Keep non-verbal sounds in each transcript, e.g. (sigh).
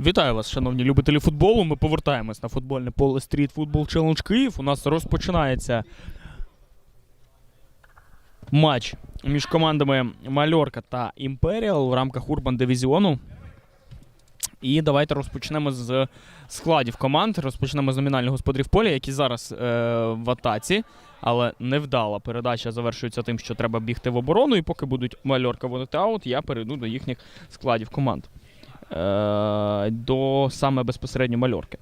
Вітаю вас, шановні любителі футболу. Ми повертаємось на футбольне поле Street Football Challenge Київ. У нас розпочинається матч між командами Мальорка та Імперіал в рамках Урбан Дивізіону. І давайте розпочнемо з складів команд. Розпочнемо з номінальних господарів поля, які зараз е, в атаці, але невдала передача завершується тим, що треба бігти в оборону. І поки будуть Мальорка водити аут, я перейду до їхніх складів команд до саме безпосередньо мальорки.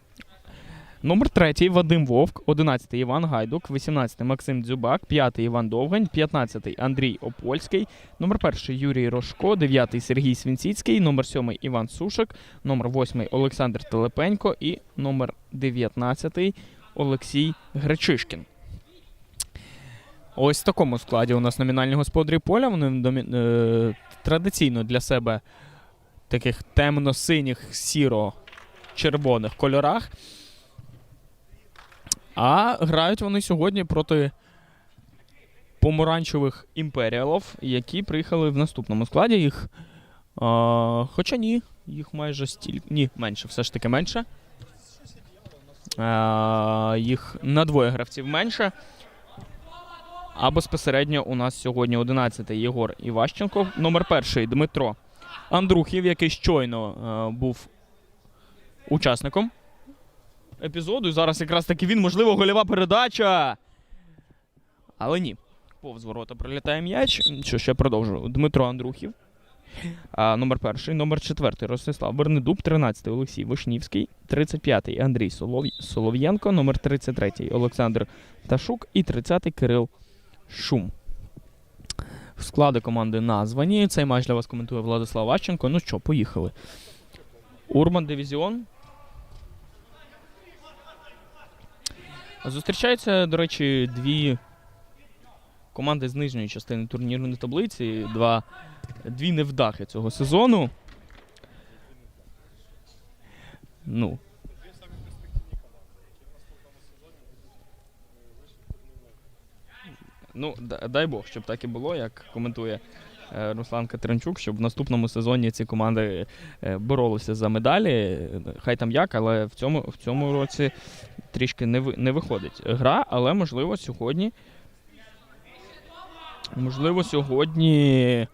Номер третій Вадим Вовк, 11 Іван Гайдук, 18 Максим Дзюбак, 5 Іван Довгань, 15 Андрій Опольський, номер перший Юрій Рожко, 9 Сергій Свінціцький, номер 7 Іван Сушик, номер 8 Олександр Телепенько і номер 19 Олексій Гречишкін. Ось в такому складі у нас номінальні господарі поля. Вони е, традиційно для себе таких темно-синіх, сіро-червоних кольорах. А грають вони сьогодні проти помаранчевих імперіалів, які приїхали в наступному складі. Їх. А, хоча ні, їх майже стільки. Ні, менше, все ж таки менше. А, їх на двоє гравців менше. А безпосередньо у нас сьогодні 11-й Єгор Іващенко, номер перший Дмитро Андрухів, який щойно е, був учасником епізоду. І зараз якраз таки він, можливо, гольова передача. Але ні. Повз ворота прилітає м'яч. Що ще продовжую. Дмитро Андрухів. А, номер перший, номер четвертий Ростислав Бернедуб, 13-й Олексій Вишнівський, 35-й Андрій Солов... Солов'єнко, номер 33-й Олександр Ташук і 30-й Кирил Шум. Склади команди названі. Цей матч для вас коментує Владислав Ващенко. Ну що, поїхали. Урбан Дивізіон. Зустрічаються, до речі, дві команди з нижньої частини турнірної таблиці. Два, дві невдахи цього сезону. Ну. Ну, дай Бог, щоб так і було, як коментує е, Руслан Катеринчук, щоб в наступному сезоні ці команди е, боролися за медалі. Хай там як, але в цьому, в цьому році трішки не, не виходить гра, але можливо сьогодні. Можливо, сьогодні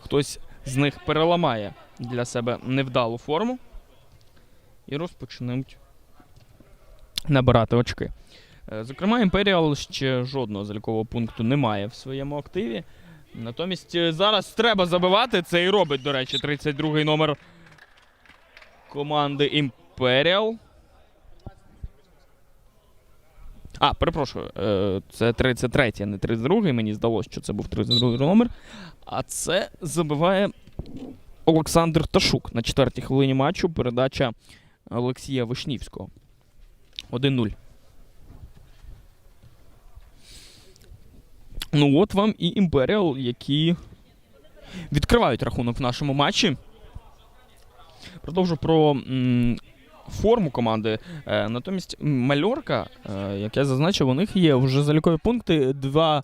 хтось з них переламає для себе невдалу форму і розпочнуть набирати очки. Е, Зокрема, Імперіал ще жодного залікового пункту не має в своєму активі. Натомість е, зараз треба забивати. Це і робить, до речі, 32-й номер команди Імперіал. А, перепрошую, е, це 33-й, а не 32-й. Мені здалося, що це був 32-й номер. А це забиває Олександр Ташук на четвертій хвилині матчу. Передача Олексія Вишнівського. 1-0. Ну, от вам і Імперіал, які відкривають рахунок в нашому матчі. Продовжу про м, форму команди. Е, натомість Мальорка, е, як я зазначив, у них є вже залікові пункти. Два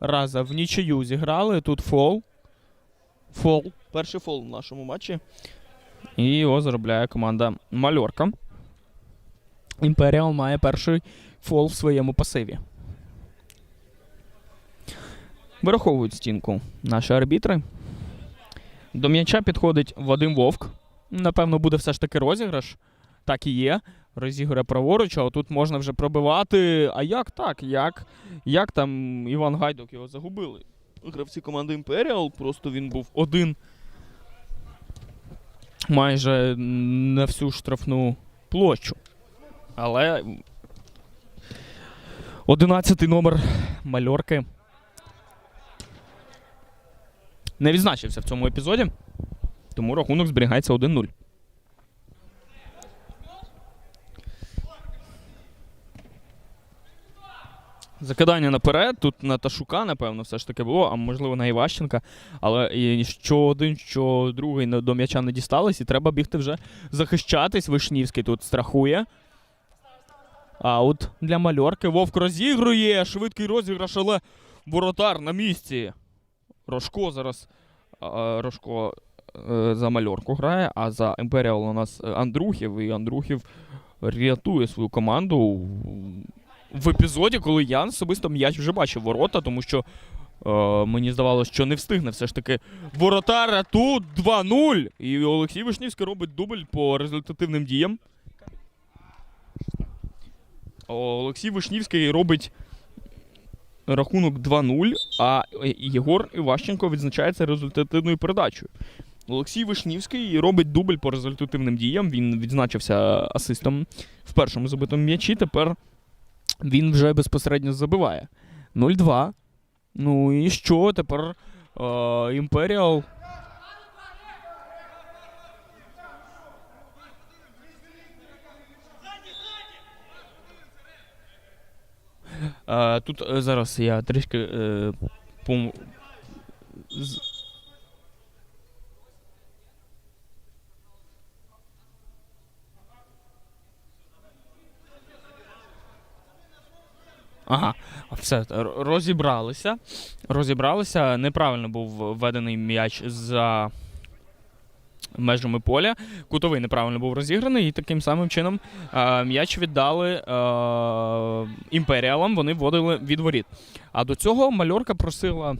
рази в нічию зіграли. Тут фол. Фол. Перший фол в нашому матчі. І його заробляє команда Мальорка. Імперіал має перший фол в своєму пасиві. Вираховують стінку наші арбітри. До м'яча підходить Вадим Вовк. Напевно, буде все ж таки розіграш. Так і є. Розіграє праворуч, а тут можна вже пробивати. А як так? Як, як там Іван Гайдук його загубили? Гравці команди Імперіал, просто він був один майже на всю штрафну площу. Але 11 номер мальорки не відзначився в цьому епізоді, тому рахунок зберігається 1-0. Закидання наперед. Тут на Ташука, напевно, все ж таки було, а можливо на Іващенка. Але що один, що другий до м'яча не дістались, і треба бігти вже захищатись. Вишнівський тут страхує. Аут для мальорки. Вовк розігрує. Швидкий розіграш, але воротар на місці. Рожко зараз. Рожко е, за Мальорку грає, а за Імперіал у нас е, Андрухів, і Андрухів рятує свою команду в епізоді, коли я особисто м'яч вже бачив ворота, тому що е, мені здавалося, що не встигне все ж таки воротар тут 2-0. І Олексій Вишнівський робить дубль по результативним діям. Олексій Вишнівський робить рахунок 2-0, а Єгор Іващенко відзначається результативною передачею. Олексій Вишнівський робить дубль по результативним діям. Він відзначився асистом в першому забитому м'ячі. Тепер він вже безпосередньо забиває. 0-2. Ну і що? Тепер е, Імперіал. Е, тут е, зараз я трішки е, пом... з- Ага, все, розібралися. Розібралися. Неправильно був введений м'яч за межами поля. Кутовий неправильно був розіграний, і таким самим чином е, м'яч віддали е, імперіалам, вони вводили від воріт. А до цього мальорка просила.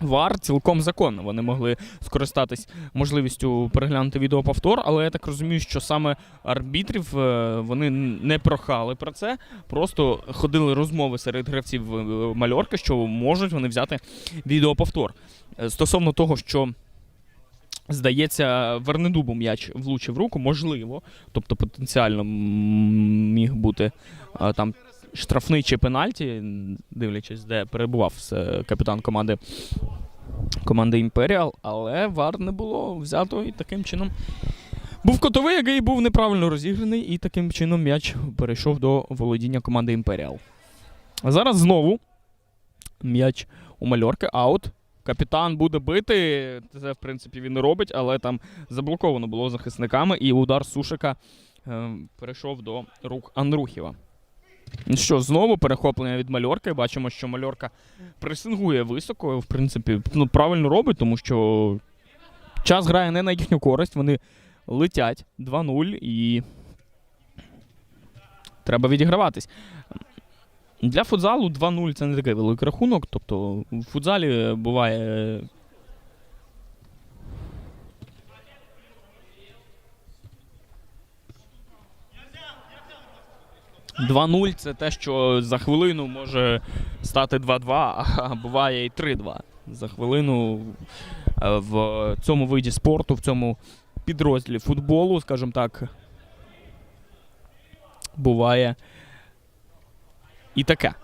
Вар цілком законно. Вони могли скористатись можливістю переглянути відеоповтор, але я так розумію, що саме арбітрів е, вони не прохали про це. Просто ходили розмови серед гравців мальорки, що можуть вони взяти відеоповтор. Стосовно того, що. Здається, Вернедубу м'яч влучив руку, можливо. Тобто потенціально міг бути а, там штрафний чи пенальті, дивлячись, де перебував е, капітан команди, команди Імперіал, але вар не було взято і таким чином. Був котовий, який був неправильно розіграний, і таким чином м'яч перейшов до володіння команди Імперіал. Зараз знову м'яч у мальорки, аут. Капітан буде бити. Це, в принципі, він і робить, але там заблоковано було захисниками, і удар Сушика е, перейшов до рук Анрухіва. Ну Що, знову перехоплення від мальорки. Бачимо, що мальорка пресингує високо. В принципі, ну, правильно робить, тому що час грає не на їхню користь. Вони летять 2-0 і треба відіграватись. Для футзалу 2-0 це не такий великий рахунок. Тобто в футзалі буває. «2-0» – це те, що за хвилину може стати 2-2, а буває і 3-2. За хвилину е, в цьому виді спорту, в цьому підрозділі футболу, скажімо так, буває і таке.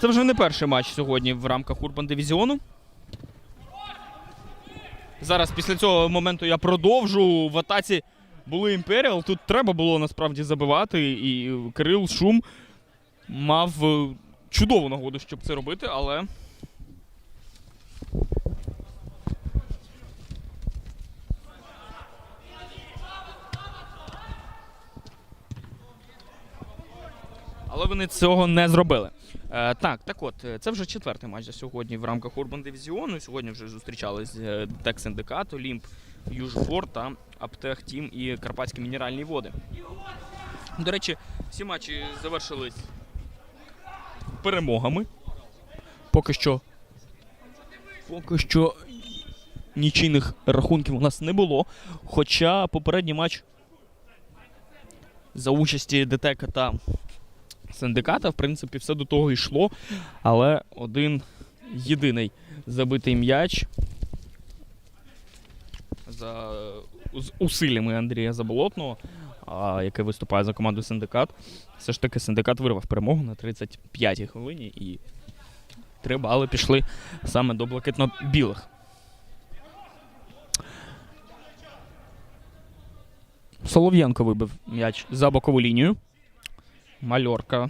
Це вже не перший матч сьогодні в рамках Урбан Дивізіону. Зараз після цього моменту я продовжу. В атаці були Імперіал. Тут треба було насправді забивати. І Кирил Шум мав е, чудову нагоду, щоб це робити, але. Але вони цього не зробили. Е, так, так от, е, це вже четвертий матч за сьогодні в рамках Урбан Дивізіону. Сьогодні вже зустрічались Тек Синдикат, Олімп, Южфор та Аптех Тім і Карпатські мінеральні води. До речі, всі матчі завершились перемогами. Поки що. Поки що нічийних рахунків у нас не було. Хоча попередній матч за участі ДТЕКа та синдиката, в принципі, все до того йшло. Але один єдиний забитий м'яч за з усиллями Андрія Заболотного, а, який виступає за команду Синдикат. Все ж таки синдикат вирвав перемогу на 35-й хвилині і три бали пішли саме до блакитно-білих. Солов'янко вибив м'яч за бокову лінію. Мальорка.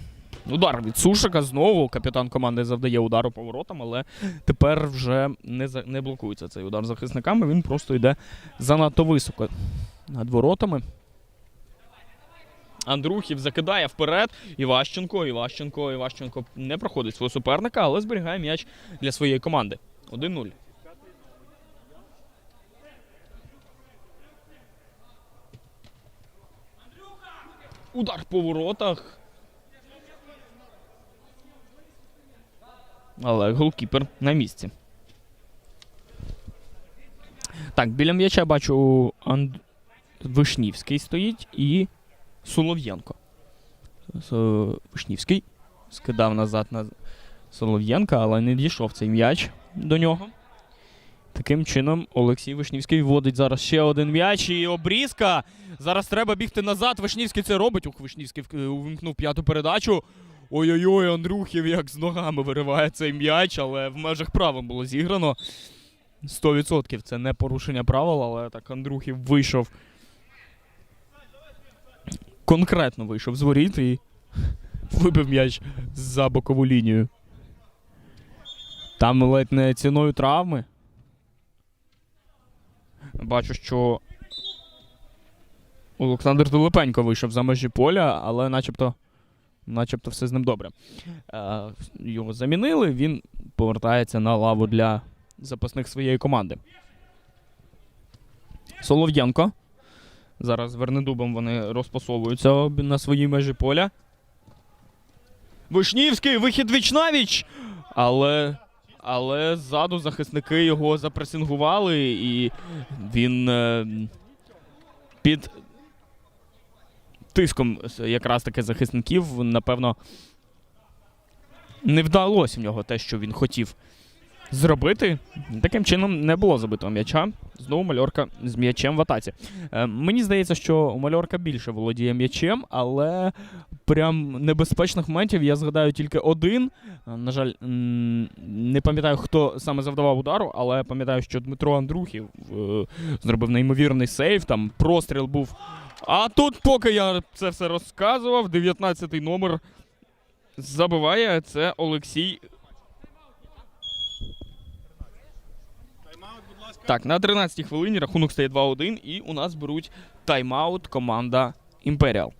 Удар від Сушика знову. Капітан команди завдає удару поворотом, але тепер вже не, за- не блокується цей удар захисниками. Він просто йде занадто високо над воротами. Андрухів закидає вперед. Іващенко, Іващенко, Іващенко не проходить свого суперника, але зберігає м'яч для своєї команди. 1-0. Удар по воротах. Але голкіпер на місці. Так, біля м'яча бачу Анд... Вишнівський стоїть і Солов'єнко. Вишнівський скидав назад на Солов'єнка, але не дійшов цей м'яч до нього. Таким чином, Олексій Вишнівський вводить зараз ще один м'яч і обрізка. Зараз треба бігти назад. Вишнівський це робить. Ух, Вишнівський увімкнув п'яту передачу. Ой-ой-ой, Андрухів як з ногами вириває цей м'яч, але в межах правил було зіграно. 100% це не порушення правил, але так Андрухів вийшов. Конкретно вийшов з воріт і (laughs) вибив м'яч за бокову лінію. Там ледь не ціною травми. Бачу, що Олександр Долепенько вийшов за межі поля, але начебто, начебто все з ним добре. Е, його замінили, він повертається на лаву для запасних своєї команди. Солов'єнко. Зараз Вернедубом вони розпасовуються на своїй межі поля. Вишнівський, вихід віч-навіч! Але, але ззаду захисники його запресингували, і він е, під тиском якраз таки захисників, напевно, не вдалося в нього те, що він хотів зробити. Таким чином не було забитого м'яча. Знову мальорка з м'ячем в атаці. Е, мені здається, що мальорка більше володіє м'ячем, але прям небезпечних моментів я згадаю тільки один. Е, На жаль, не пам'ятаю, хто саме завдавав удару, але пам'ятаю, що Дмитро Андрухів е, зробив неймовірний сейв. Там простріл був. А тут, поки я це все розказував, 19-й номер забиває. Це Олексій Так, на 13-й хвилині рахунок стає 2-1, і у нас беруть тайм-аут команда Імперіал.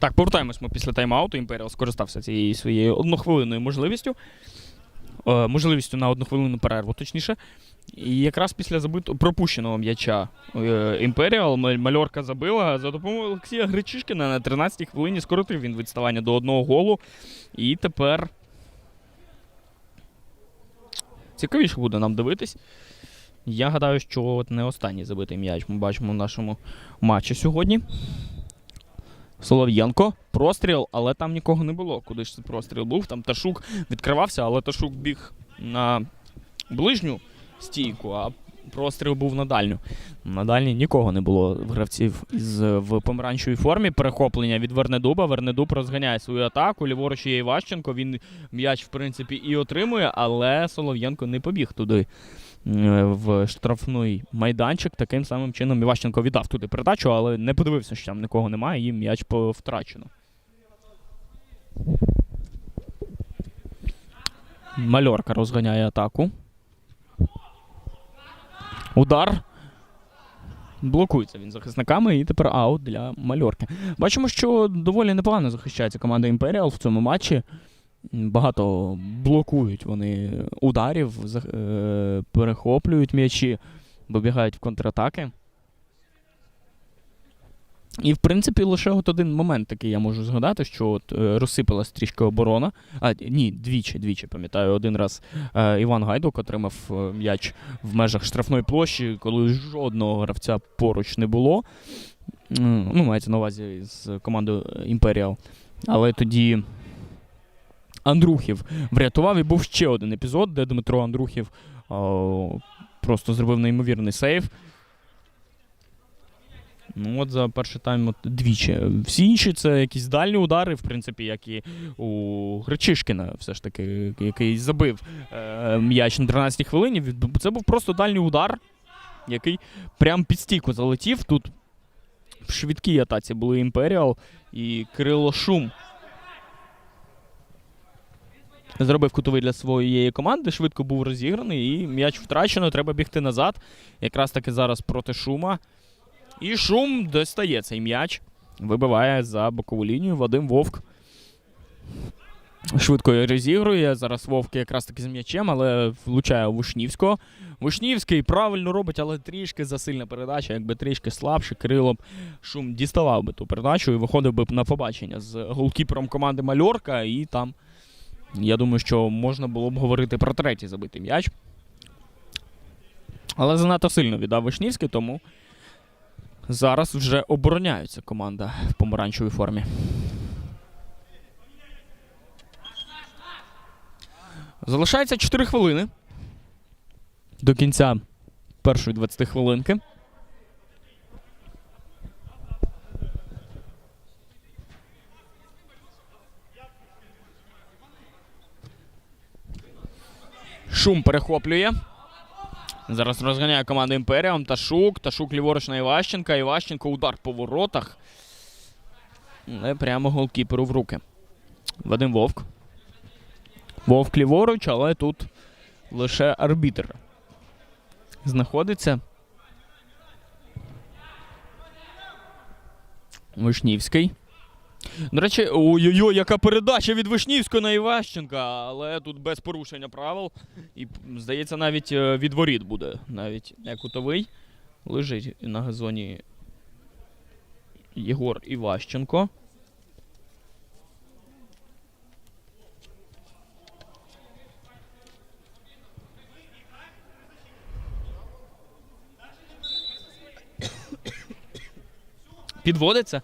Так, повертаємось ми після тайм-ауту. Імперіал скористався цією своєю однохвилинною можливістю. Е, можливістю на одну хвилину перерву, точніше. І якраз після забитого пропущеного м'яча е, Імперіал Мальорка забила за допомогою Олексія Гречишкіна на 13-й хвилині скоротив він відставання до одного голу. І тепер цікавіше буде нам дивитись. Я гадаю, що от не останній забитий м'яч ми бачимо в нашому матчі сьогодні. Солов'янко. Простріл, але там нікого не було. Куди ж цей простріл був? Там Ташук відкривався, але Ташук біг на ближню стійку, а простріл був на дальню. На дальній нікого не було гравців із, в помаранчевій формі. Перехоплення від Вернедуба. Вернедуб розганяє свою атаку. Ліворуч є Іващенко. Він м'яч, в принципі, і отримує, але Солов'янко не побіг туди. Е, В штрафний майданчик таким самим чином Іващенко віддав туди передачу, але не подивився, що там нікого немає, і м'яч втрачено. Мальорка розганяє атаку. Удар. Блокується він захисниками, і тепер аут для мальорки. Бачимо, що доволі непогано захищається команда Імперіал в цьому матчі. Багато блокують вони ударів, е, перехоплюють м'ячі, вибігають в контратаки. І, в принципі, лише от один момент такий я можу згадати, що от, е, розсипалась трішки оборона. А, ні, двічі, двічі, пам'ятаю. Один раз е, Іван Гайдук отримав е, м'яч в межах штрафної площі, коли жодного гравця поруч не було. Ну, мається на увазі з командою Імперіал. Але тоді Андрухів врятував і був ще один епізод, де Дмитро Андрухів о, просто зробив неймовірний сейв. Ну, от за перший тайм от двічі. Всі інші це якісь дальні удари, в принципі, як і у Гречишкіна, все ж таки, який забив е, м'яч на 13-й хвилині. Це був просто дальній удар, який прям під стійку залетів. Тут в швидкій атаці були Імперіал і Кирило Шум. Зробив кутовий для своєї команди, швидко був розіграний, і м'яч втрачено, треба бігти назад. Якраз таки зараз проти шума. І шум достає цей м'яч. Вибиває за бокову лінію Вадим Вовк. Швидко розігрує. Зараз Вовк якраз таки з м'ячем, але влучає у Вишнівського. Вишнівський правильно робить, але трішки засильна передача, якби трішки слабше. Кирило б шум діставав би ту передачу і виходив би на побачення з голкіпером команди Мальорка. І там, я думаю, що можна було б говорити про третій забитий м'яч. Але занадто сильно віддав Вишнівський, тому зараз вже обороняється команда в помаранчевій формі. Залишається 4 хвилини до кінця першої 20 хвилинки. Шум перехоплює. Зараз розганяє команда Імперіум. Ташук. Ташук ліворуч на Іващенка. Іващенко удар по воротах. Але прямо голкіперу в руки. Вадим Вовк. Вовк ліворуч, але тут лише арбітр знаходиться. Вишнівський. До речі, ой-ой-ой, яка передача від Вишнівського на Іващенка, але тут без порушення правил. І, здається, навіть е, від воріт буде. Навіть кутовий. Лежить на газоні Єгор Іващенко. Підводиться.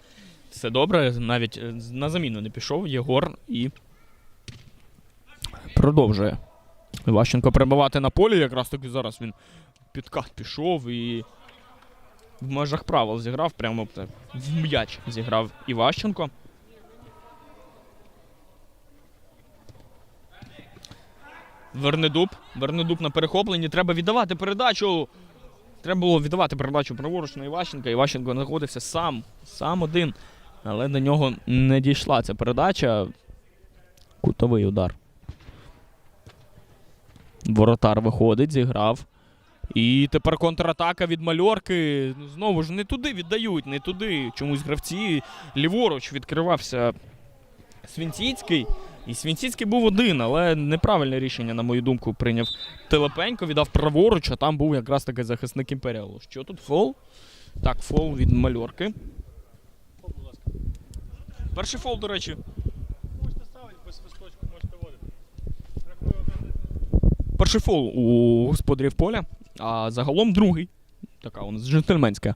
Все добре, навіть е, на заміну не пішов Єгор і продовжує. Іващенко перебувати на полі, якраз таки зараз він підкат пішов і в межах правил зіграв, прямо в м'яч зіграв Іващенко. Вернедуб. Вернедуб на перехопленні. Треба віддавати передачу. Треба було віддавати передачу праворуч на Іващенка. Іващенко знаходився сам, сам один. Але до нього не дійшла ця передача. Кутовий удар. Воротар виходить, зіграв. І тепер контратака від мальорки. Ну, Знову ж не туди віддають, не туди. Чомусь гравці ліворуч відкривався Свінціцький. І Свінціцький був один, але неправильне рішення, на мою думку, прийняв Телепенько, віддав праворуч, а там був якраз таки захисник Імперіалу. Що тут фол? Так, фол від мальорки. Перший фол, до речі. Можете ставити без свисточку, можете водити. Перший фол у господарів поля, а загалом другий. Така у нас джентльменська.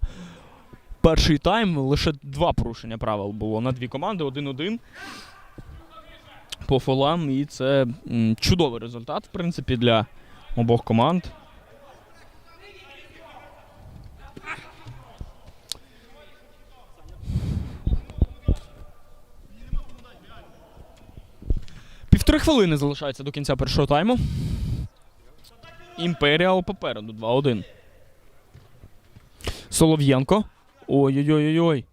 Перший тайм лише два порушення правил було на дві команди, один-один. По фолам, і це чудовий результат, в принципі, для обох команд. Півтори хвилини залишається до кінця першого тайму. Імперіал попереду 2-1. Солов'єнко. Ой-ой-ой-ой.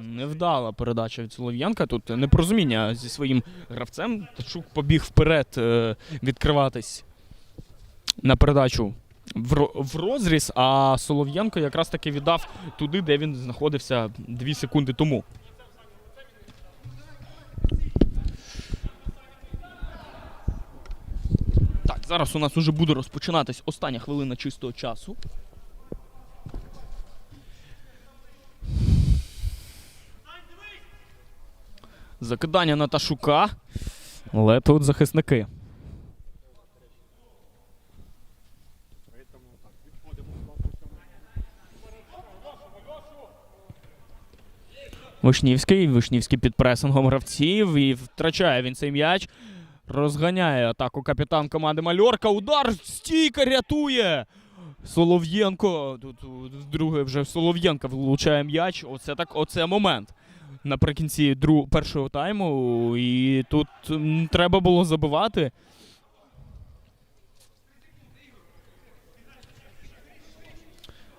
Невдала передача від Солов'янка. Тут непорозуміння зі своїм гравцем. Тачук побіг вперед е, відкриватись на передачу в розріз, а Солов'янко якраз таки віддав туди, де він знаходився 2 секунди тому. Зараз у нас уже буде розпочинатись остання хвилина чистого часу. Закидання на Ташука. Але тут захисники. Вишнівський, Вишнівський під пресингом гравців і втрачає він цей м'яч. Розганяє атаку капітан команди Мальорка. Удар стійка рятує. Солов'єнко. Тут друге вже Солов'єнко влучає м'яч. Оце так, оце момент. Наприкінці друг, першого тайму. І тут треба було забивати.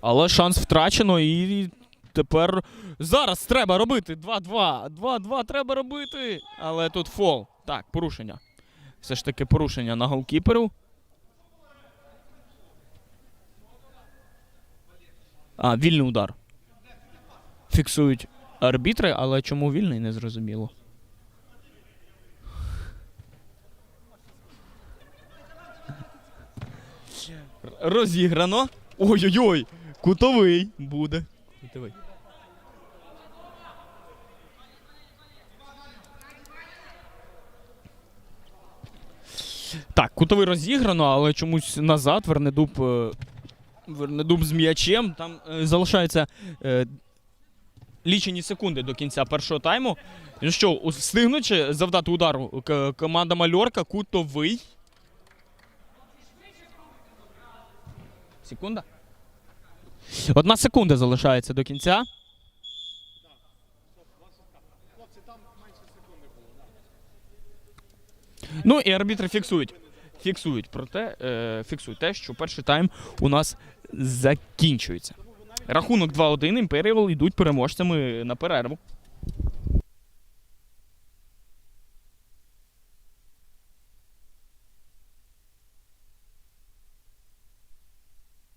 Але шанс втрачено і тепер зараз треба робити 2-2. 2-2 треба робити. Але тут фол. Так, порушення. Все ж таки порушення на голкіперу. А, вільний удар. Фіксують арбітри, але чому вільний, не зрозуміло. Розіграно. Ой-ой-ой! Кутовий буде. Кутовий. Так, кутовий розіграно, але чомусь назад Вернедуб. е, Вернедуб з м'ячем. Там е, залишається е, лічені секунди до кінця першого тайму. Ну що, встигнуть завдати удару команда Мальорка, кутовий. Секунда. Одна секунда залишається до кінця. Ну і арбітри фіксують. Фіксують проте, е, фіксують те, що перший тайм у нас закінчується. Рахунок 2-1, Імперіал йдуть переможцями на перерву.